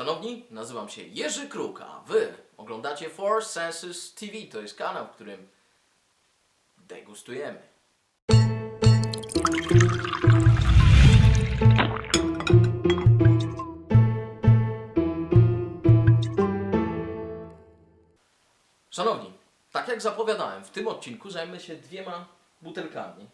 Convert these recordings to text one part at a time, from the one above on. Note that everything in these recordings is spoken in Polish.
Szanowni, nazywam się Jerzy Kruk, a Wy oglądacie Four Senses TV. To jest kanał, w którym degustujemy. Szanowni, tak jak zapowiadałem, w tym odcinku zajmę się dwiema butelkami,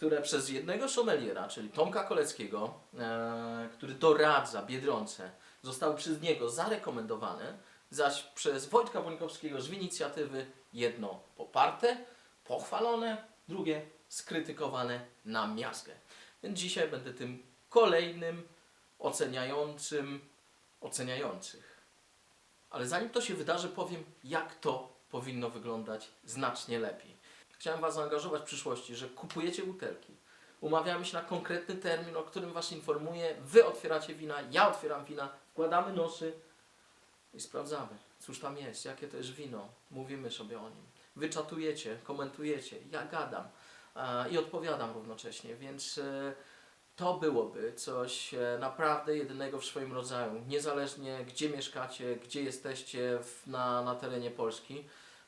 które przez jednego sommeliera, czyli Tomka Koleckiego, e, który doradza Biedronce, zostały przez niego zarekomendowane, zaś przez Wojtka Bońkowskiego z inicjatywy jedno poparte, pochwalone, drugie skrytykowane na miazgę. Więc dzisiaj będę tym kolejnym oceniającym oceniających. Ale zanim to się wydarzy, powiem, jak to powinno wyglądać znacznie lepiej. Chciałem Was zaangażować w przyszłości, że kupujecie butelki, umawiamy się na konkretny termin, o którym Was informuję, Wy otwieracie wina, ja otwieram wina, wkładamy nosy i sprawdzamy, cóż tam jest, jakie to jest wino, mówimy sobie o nim. Wy czatujecie, komentujecie, ja gadam i odpowiadam równocześnie, więc e, to byłoby coś e, naprawdę jedynego w swoim rodzaju. Niezależnie gdzie mieszkacie, gdzie jesteście na, na terenie Polski.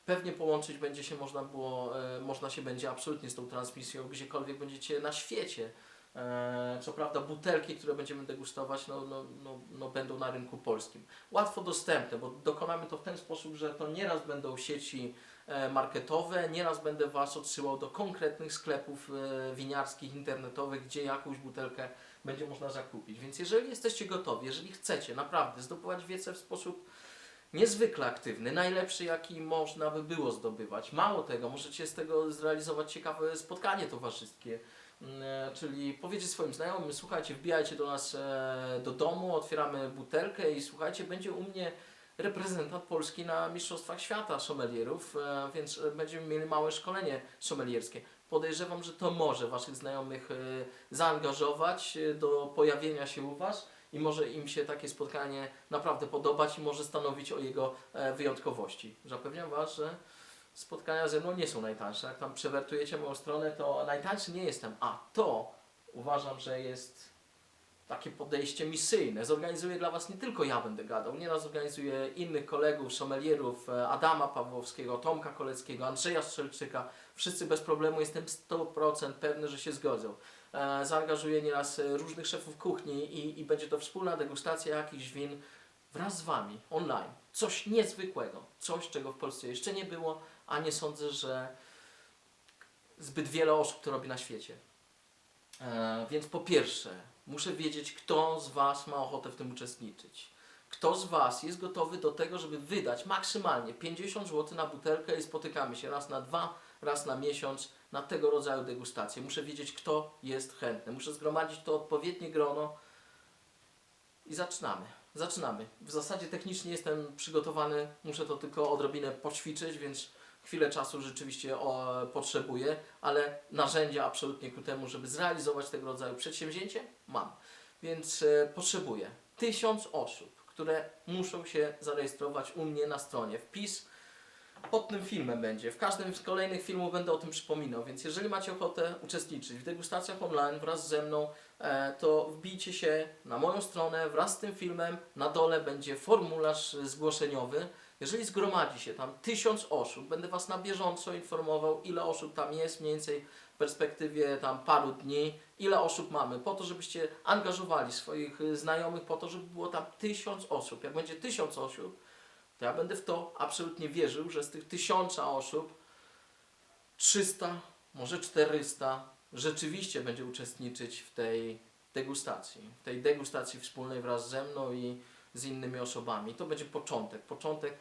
Pewnie połączyć będzie się można było, e, można się będzie absolutnie z tą transmisją, gdziekolwiek będziecie na świecie. E, co prawda butelki, które będziemy degustować, no, no, no, no będą na rynku polskim. Łatwo dostępne, bo dokonamy to w ten sposób, że to nieraz będą sieci e, marketowe, nieraz będę Was odsyłał do konkretnych sklepów winiarskich, internetowych, gdzie jakąś butelkę będzie można zakupić. Więc jeżeli jesteście gotowi, jeżeli chcecie naprawdę zdobywać wiedzę w sposób niezwykle aktywny, najlepszy jaki można by było zdobywać. Mało tego, możecie z tego zrealizować ciekawe spotkanie towarzyskie. Mm, e, Czyli powiedzieć swoim znajomym, słuchajcie, wbijajcie do nas e, do domu, otwieramy butelkę i słuchajcie, będzie u mnie reprezentant Polski na Mistrzostwach Świata sommelierów, e, więc będziemy mieli małe szkolenie sommelierskie. Podejrzewam, że to może Waszych znajomych zaangażować do pojawienia się u Was i może im się takie spotkanie naprawdę podobać i może stanowić o jego e, wyjątkowości. Zapewniam Was, że spotkania ze mną nie są najtańsze. Jak tam przewertujecie moją stronę, to najtańszy nie jestem, a to uważam, że jest takie podejście misyjne. Zorganizuję dla Was nie tylko ja będę gadał, nieraz zorganizuję innych kolegów, sommelierów, e, Adama Pawłowskiego, Tomka Koleckiego, Andrzeja Strzelczyka. Wszyscy bez problemu, jestem 100% pewny, że się zgodzą. E, Zaangażuję nieraz e, różnych szefów kuchni i, i będzie to wspólna degustacja jakichś win wraz z Wami, online. Coś niezwykłego, coś czego w Polsce jeszcze nie było, a nie sądzę, że zbyt wiele osób to robi na świecie. E, więc po pierwsze, muszę wiedzieć, kto z Was ma ochotę w tym uczestniczyć. Kto z Was jest gotowy do tego, żeby wydać maksymalnie 50 zł na butelkę i spotykamy się raz na dwa, raz na miesiąc na tego rodzaju degustacje. Muszę wiedzieć, kto jest chętny. Muszę zgromadzić to odpowiednie grono i zaczynamy. Zaczynamy. W zasadzie technicznie jestem przygotowany, muszę to tylko odrobinę poćwiczyć, więc chwilę czasu rzeczywiście o, potrzebuję, ale narzędzia absolutnie ku temu, żeby zrealizować tego rodzaju przedsięwzięcie, mam. Więc e, potrzebuję tysiąc osób, które muszą się zarejestrować u mnie na stronie. Wpis pod tym filmem będzie. W każdym z kolejnych filmów będę o tym przypominał, więc jeżeli macie ochotę uczestniczyć w degustacjach online wraz ze mną, e, to wbijcie się na moją stronę wraz z tym filmem. Na dole będzie formularz zgłoszeniowy. Jeżeli zgromadzi się tam tysiąc osób, będę Was na bieżąco informował, ile osób tam jest, mniej więcej w perspektywie tam paru dni, ile osób mamy, po to, żebyście angażowali swoich znajomych, po to, żeby było tam tysiąc osób. Jak będzie tysiąc osób, to ja będę w to absolutnie wierzył, że z tych tysiąca osób 300, może 400 rzeczywiście będzie uczestniczyć w tej degustacji. W tej degustacji wspólnej wraz ze mną i z innymi osobami. To będzie początek. Początek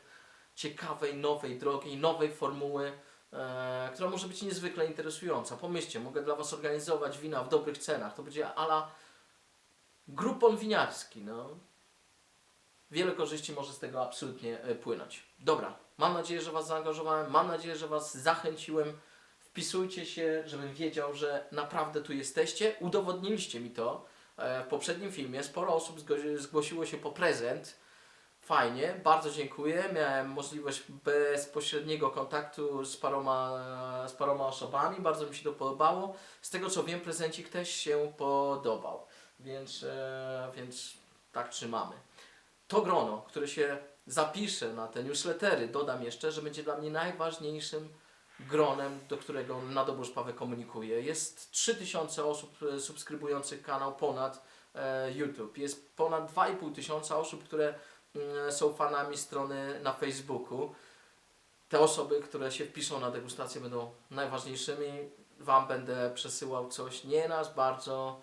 ciekawej, nowej drogi, nowej formuły, e, która może być niezwykle interesująca. Pomyślcie, mogę dla Was organizować wina w dobrych cenach. To będzie ala grupon winiarski. No. Wiele korzyści może z tego absolutnie e, płynąć. Dobra, mam nadzieję, że Was zaangażowałem, mam nadzieję, że Was zachęciłem. Wpisujcie się, żebym wiedział, że naprawdę tu jesteście. Udowodniliście mi to. E, W poprzednim filmie sporo osób zgłosiło się po prezent. Fajnie, bardzo dziękuję. Miałem możliwość bezpośredniego kontaktu z paroma, z paroma osobami. Bardzo mi się to podobało. Z tego co wiem, prezencik też się podobał. Więc, e, więc tak trzymamy. To grono, które się zapisze na te newslettery, dodam jeszcze, że będzie dla mnie najważniejszym gronem, do którego Nadobór Szpawę komunikuje. Jest 3000 osób e, subskrybujących kanał ponad e, YouTube. Jest ponad 2,5 tysiąca osób, które mm, są fanami strony na Facebooku. Te osoby, które się wpiszą na degustację będą najważniejszymi. Wam będę przesyłał coś nie nas bardzo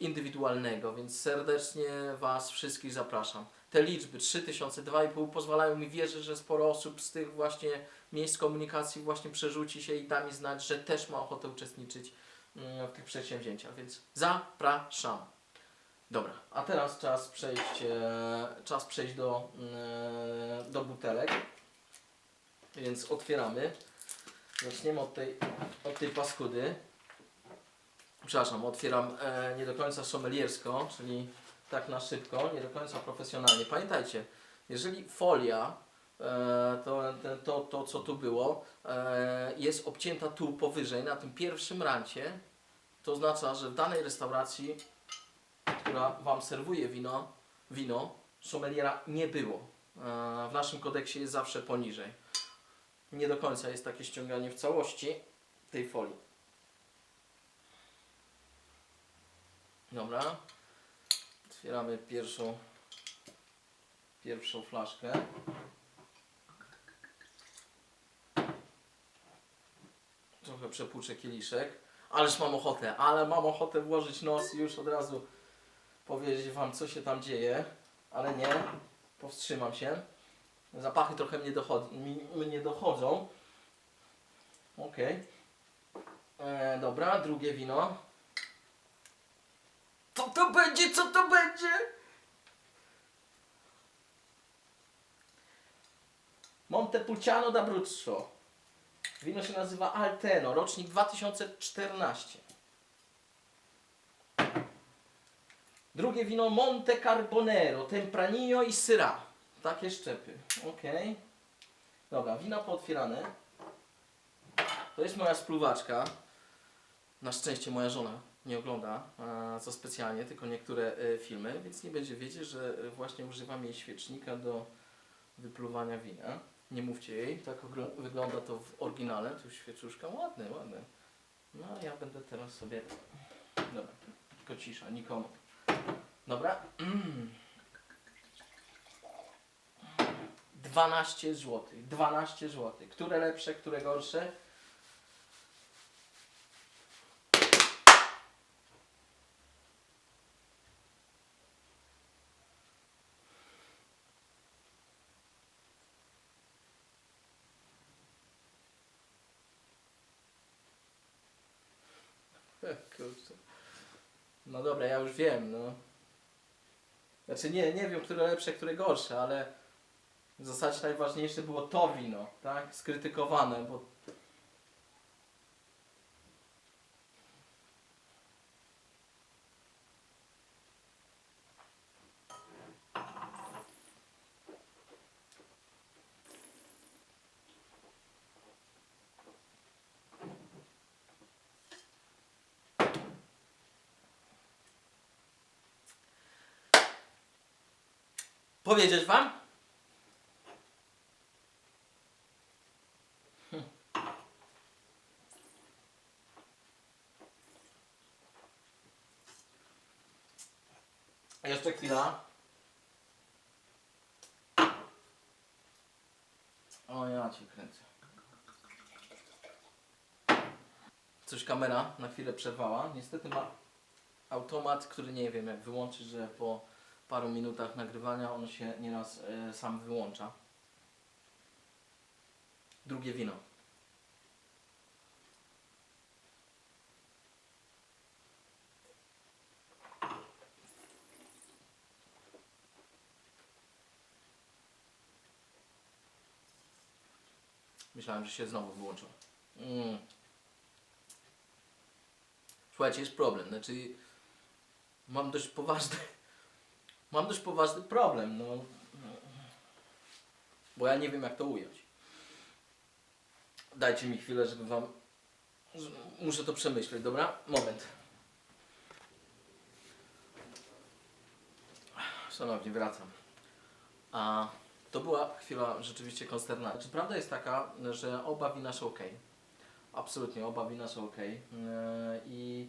indywidualnego, więc serdecznie Was wszystkich zapraszam. Te liczby 3000, 2,5 pozwalają mi wierzyć, że sporo osób z tych właśnie miejsc komunikacji właśnie przerzuci się i da mi znać, że też ma ochotę uczestniczyć mm, w tych przedsięwzięciach, więc zapraszam. Dobra, a teraz czas przejść, e, czas przejść do, mm, do butelek. Więc otwieramy. Zaczniemy od tej, od tej paskudy. Przepraszam, otwieram e, nie do końca sommeliersko, czyli tak na szybko, nie do końca profesjonalnie. Pamiętajcie, jeżeli folia, e, to, to, to co tu było, e, jest obcięta tu powyżej, na tym pierwszym rancie, to oznacza, że w danej restauracji, która Wam serwuje wino, wino sommeliera nie było. E, w naszym kodeksie jest zawsze poniżej. Nie do końca jest takie ściąganie w całości tej folii. Dobra. Otwieramy pierwszą pierwszą flaszkę. Trochę przepłuczę kieliszek. Ależ mam ochotę, ale mam ochotę włożyć nos i już od razu powiedzieć Wam, co się tam dzieje. Ale nie, powstrzymam się. Zapachy trochę mnie, dochod- mi, mnie dochodzą. Okej. E, dobra, drugie wino. Co to będzie? Co to będzie? Montepulciano d'Abruzzo. Wino się nazywa Alteno, rocznik 2014. Drugie wino Monte Carbonero, Tempranillo i Syrah. Takie szczepy. Okej. Dobra, wina pootwierane. To jest moja spluwaczka. Na szczęście moja żona nie ogląda, co specjalnie, tylko niektóre e, filmy, więc nie będzie wiedzieć, że e, właśnie używam jej świecznika do wypluwania wina. Nie mówcie jej, tak wygląda to w oryginale. Tu świeczuszka, ładne, ładne. No a ja będę teraz sobie... Dobra, tylko cisza, nikomu. Dobra. 12 zł. 12 zł. Które lepsze, które gorsze? No dobra, ja już wiem, no. Znaczy nie, nie wiem, które lepsze, które gorsze, ale w zasadzie najważniejsze było to wino, tak? Skrytykowane, bo powiedzieć wam? Hm. Jeszcze chwila. O ja cię kręcę. Coś kamera na chwilę przerwała. Niestety ma automat, który nie wiem jak wyłączyć, że po paru minutach nagrywania on się nieraz e, sam wyłącza. Drugie wino. Myślałem, że się znowu wyłączył. Mm. Słuchajcie, jest problem. Znaczy, mam dość poważny, mam dość poważny problem, no. Bo ja nie wiem, jak to ująć. Dajcie mi chwilę, żeby wam. Muszę to przemyśleć, dobra? Moment. Szanowni, wracam. A to była chwila rzeczywiście konsternacji. Znaczy, prawda jest taka, że oba wina są ok. Absolutnie, oba wina są ok. I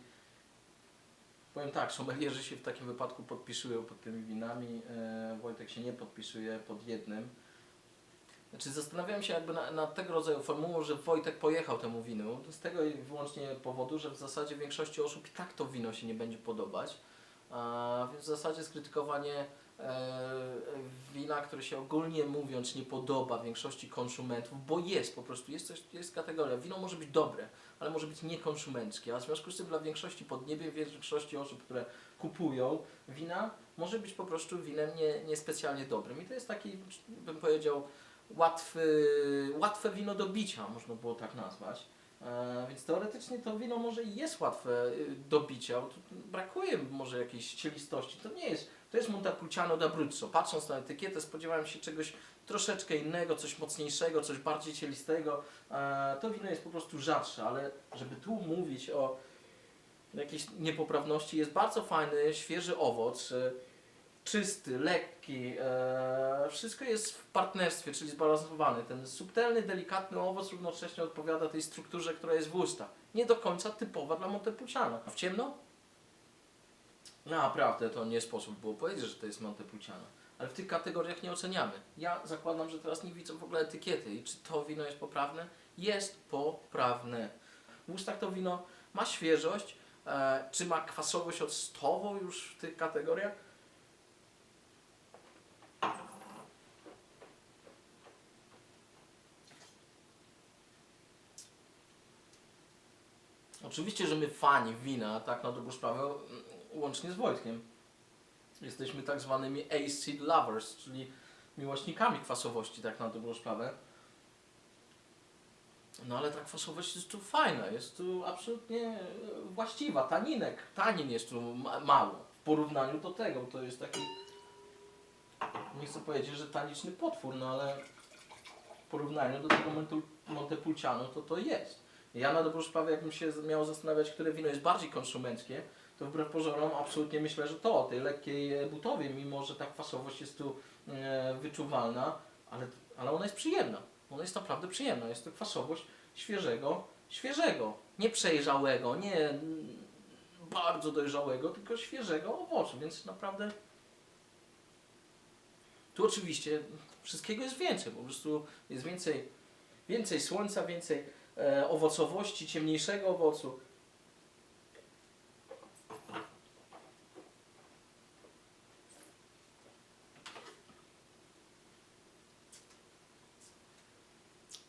powiem tak, sommelierzy się w takim wypadku podpisują pod tymi winami. E, Wojtek się nie podpisuje pod jednym. Znaczy zastanawiałem się jakby na, na tego rodzaju formułą, że Wojtek pojechał temu winu z tego i wyłącznie powodu, że w zasadzie większości osób i tak to wino się nie będzie podobać. Więc w zasadzie skrytykowanie e, wina, które się ogólnie mówiąc nie podoba większości konsumentów, bo jest po prostu, jest, coś, jest kategoria. Wino może być dobre, ale może być niekonsumenckie, a w związku z tym dla większości podniebie, większości osób, które kupują wina, może być po prostu winem nie, niespecjalnie dobrym. I to jest taki, bym powiedział, łatwy, łatwe wino do bicia, można było tak nazwać. E, więc teoretycznie to wino może jest łatwe y, do tu brakuje może jakiejś cielistości. To nie jest, to jest Montepulciano d'Abruzzo. Patrząc na etykietę spodziewałem się czegoś troszeczkę innego, coś mocniejszego, coś bardziej cielistego. E, to wino jest po prostu rzadsze, ale żeby tu mówić o jakiejś niepoprawności, jest bardzo fajny, świeży owoc. Czysty, lekki, e, wszystko jest w partnerstwie, czyli zbalansowany. Ten subtelny, delikatny owoc równocześnie odpowiada tej strukturze, która jest w ustach. Nie do końca typowa dla Montepulciano. A w ciemno? Naprawdę, to nie sposób było powiedzieć, że to jest Montepulciano. Ale w tych kategoriach nie oceniamy. Ja zakładam, że teraz nie widzę w ogóle etykiety i czy to wino jest poprawne? Jest poprawne. W ustach to wino ma świeżość, e, czy ma kwasowość octową już w tych kategoriach? Oczywiście, że my fani wina, tak na dobrą sprawę, łącznie z Wojtkiem, jesteśmy tak zwanymi acid lovers, czyli miłośnikami kwasowości, tak na dobrą sprawę. No ale ta kwasowość jest tu fajna, jest tu absolutnie właściwa. Taninek, tanin jest tu ma mało w porównaniu do tego. To jest taki, nie chcę powiedzieć, że taniczny potwór, no ale w porównaniu do tego Montepulciano to to jest. Ja na dobrą sprawę, jakbym się miał zastanawiać, które wino jest bardziej konsumenckie, to wbrew pozorom absolutnie myślę, że to, tej lekkiej e, butowie, mimo że ta kwasowość jest tu e, wyczuwalna, ale, ale ona jest przyjemna. Ona jest naprawdę przyjemna. Jest to kwasowość świeżego, świeżego, nie przejrzałego, nie bardzo dojrzałego, tylko świeżego owocu, więc naprawdę tu oczywiście wszystkiego jest więcej, po prostu jest więcej, więcej słońca, więcej owocowości, ciemniejszego owocu.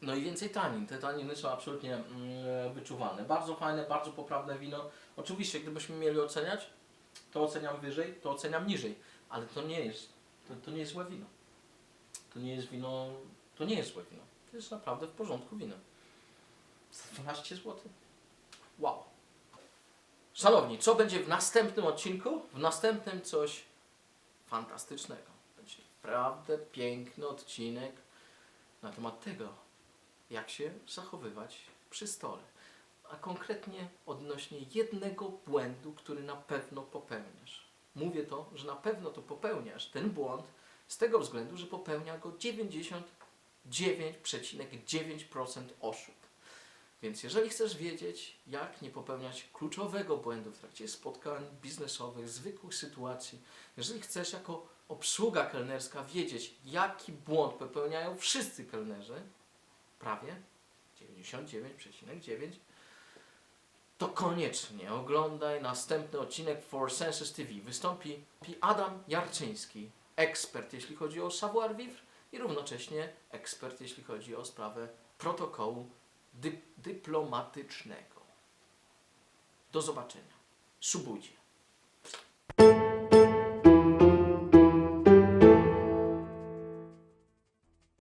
No i więcej tanin. Te taniny są absolutnie mm, wyczuwalne. Bardzo fajne, bardzo poprawne wino. Oczywiście, gdybyśmy mieli oceniać, to oceniam wyżej, to oceniam niżej. Ale to nie jest, to, to nie jest złe wino. To nie jest wino, to nie jest złe wino. To jest naprawdę w porządku wino. Za 12 zł. Wow. Szanowni, co będzie w następnym odcinku? W następnym coś fantastycznego. Będzie naprawdę piękny odcinek na temat tego, jak się zachowywać przy stole. A konkretnie odnośnie jednego błędu, który na pewno popełniasz. Mówię to, że na pewno to popełniasz, ten błąd, z tego względu, że popełnia go 99,9% osób. Więc jeżeli chcesz wiedzieć, jak nie popełniać kluczowego błędu w trakcie spotkań biznesowych, zwykłych sytuacji, jeżeli chcesz jako obsługa kelnerska wiedzieć, jaki błąd popełniają wszyscy kelnerzy, prawie 99,9, to koniecznie oglądaj następny odcinek For Senses TV. Wystąpi Adam Jarczyński, ekspert jeśli chodzi o savoir vivre i równocześnie ekspert jeśli chodzi o sprawę protokołu dy dyplomatycznego. Do zobaczenia. Subujcie.